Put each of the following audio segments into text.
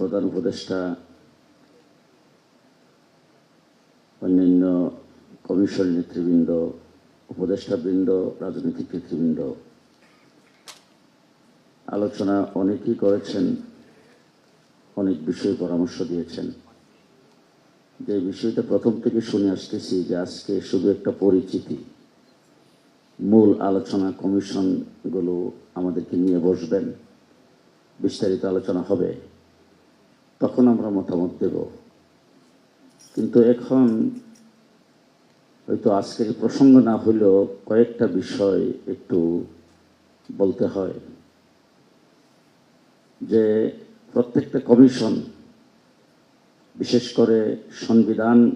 প্রধান উপদেষ্টা, অন্যান্য কমিশন নেতৃবৃন্দ, উপদেষ্টাবৃন্দ, রাজনৈতিক নেতৃবৃন্দ, আলোচনা অনেকেই করেছেন, অনেক বিষয়ে পরামর্শ দিয়েছেন। যে বিষয়টা প্রথম থেকে শুনে আসতেছি যে আজকে শুধু একটা পরিচিতি, মূল আলোচনা কমিশনগুলো আমাদেরকে নিয়ে বসবেন, বিস্তারিত আলোচনা হবে। তখন আমরা মতামত দেব। কিন্তু এখন হয়তো আজকের প্রসঙ্গ না হলেও কয়েকটা বিষয় একটু বলতে হয়। যে প্রত্যেকটা কমিশন, বিশেষ করে সংবিধান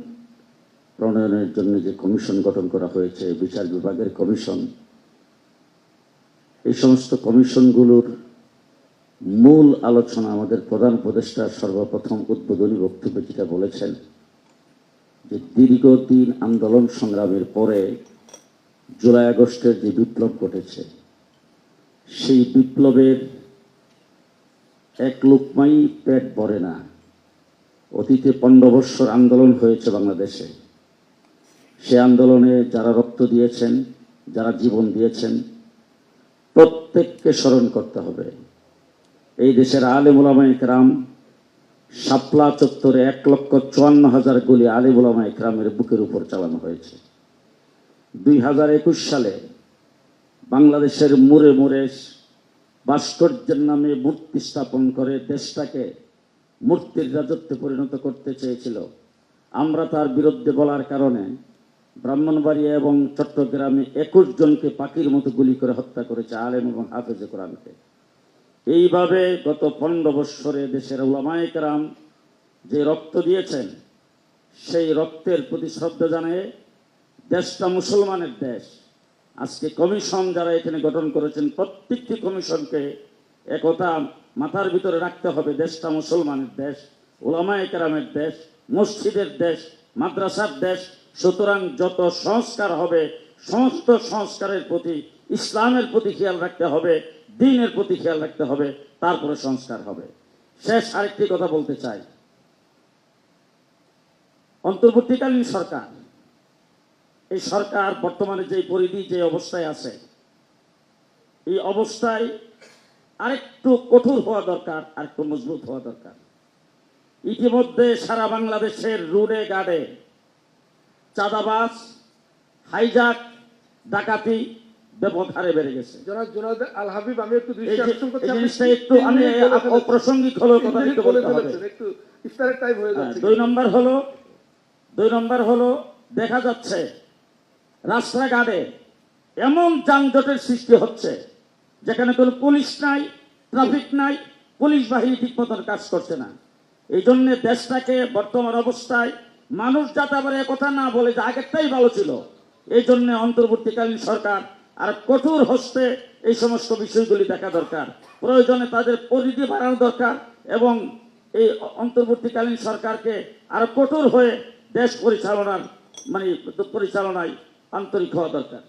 প্রণয়নের জন্য যে কমিশন গঠন করা হয়েছে, বিচার বিভাগের কমিশন, এই সমস্ত কমিশনগুলোর মূল আলোচনা আমাদের প্রধান উপদেষ্টা সর্বপ্রথম উদ্বোধনী বক্তব্যে যেটা বলেছেন যে দীর্ঘদিন আন্দোলন সংগ্রামের পরে জুলাই আগস্টের যে বিপ্লব ঘটেছে, সেই বিপ্লবের এক লোকমাই পেট ভরে না। অতীতে পনেরো বৎসর আন্দোলন হয়েছে বাংলাদেশে। সে আন্দোলনে যারা রক্ত দিয়েছেন, যারা জীবন দিয়েছেন, প্রত্যেককে স্মরণ করতে হবে। এই দেশের আলেম ওলামা একরাম শাপলা চত্বরে এক লক্ষ চুয়ান্ন হাজার গুলি আলেম ওলামা একরামের বুকের উপর চালানো হয়েছে। দুই হাজার একুশ সালে বাংলাদেশের মুড়ে মুড়ে ভাস্কর্যের নামে মূর্তি স্থাপন করে দেশটাকে মূর্তির রাজত্বে পরিণত করতে চেয়েছিল। আমরা তার বিরুদ্ধে বলার কারণে ব্রাহ্মণবাড়িয়া এবং চট্টগ্রামে একুশ জনকে পাখির মতো গুলি করে হত্যা করেছে আলেম এবং হাফেজে কোরআনকে। এইভাবে গত পনেরো বৎসরে দেশের ওলামায়ে কেরাম যে রক্ত দিয়েছেন, সেই রক্তের প্রতি শ্রদ্ধা জানিয়ে দেশটা মুসলমানের দেশ। আজকে কমিশন যারা এখানে গঠন করেছেন, প্রত্যেকটি কমিশনকে একথা মাথার ভিতরে রাখতে হবে, দেশটা মুসলমানের দেশ ওলামায়ে কেরামের দেশ, মসজিদের দেশ, মাদ্রাসার দেশ। সুতরাং যত সংস্কার হবে, সমস্ত সংস্কারের প্রতি, ইসলামের প্রতি খেয়াল রাখতে হবে। দিনের প্রতি খেয়াল রাখতে হবে, তারপরে সংস্কার হবে। শেষ আরেকটি কথা বলতে চাই। অন্তর্বর্তীকালীন সরকার, এই সরকার বর্তমানে যে পরিধি, যে অবস্থায় আছে, এই অবস্থায় আরেকটু কঠোর হওয়া দরকার, আরেকটু মজবুত হওয়া দরকার। ইতিমধ্যে সারা বাংলাদেশের রুডে গার্ডে চাঁদাবাজ, হাইজাক, ডাকাতি ব্যাপক হারে বেড়ে গেছে আল হাবিব আমি একটু জিনিসটা একটু। অপ্রাসঙ্গিক তিন কথা একটু বলতে হবে। একটু ইফতারের টাইম হয়ে হ্যাঁ, যাচ্ছে দুই নম্বর হলো দুই নম্বর হলো দেখা যাচ্ছে রাস্তাঘাটে এমন যানজটের সৃষ্টি হচ্ছে যেখানে কোনো পুলিশ নাই ট্রাফিক নাই পুলিশ বাহিনী ঠিক মতন কাজ করছে না। এই জন্য দেশটাকে বর্তমান অবস্থায় মানুষ যাতে আবার কথা না বলে যে আগেরটাই ভালো ছিল এই জন্য অন্তর্বর্তীকালীন সরকার আর কঠোর হস্তে এই সমস্ত বিষয়গুলি দেখা দরকার। প্রয়োজনে তাদের পরিধি বাড়ানো দরকার এবং এই অন্তর্বর্তীকালীন সরকারকে আরও কঠোর হয়ে দেশ পরিচালনার মানে পরিচালনায় আন্তরিক হওয়া দরকার।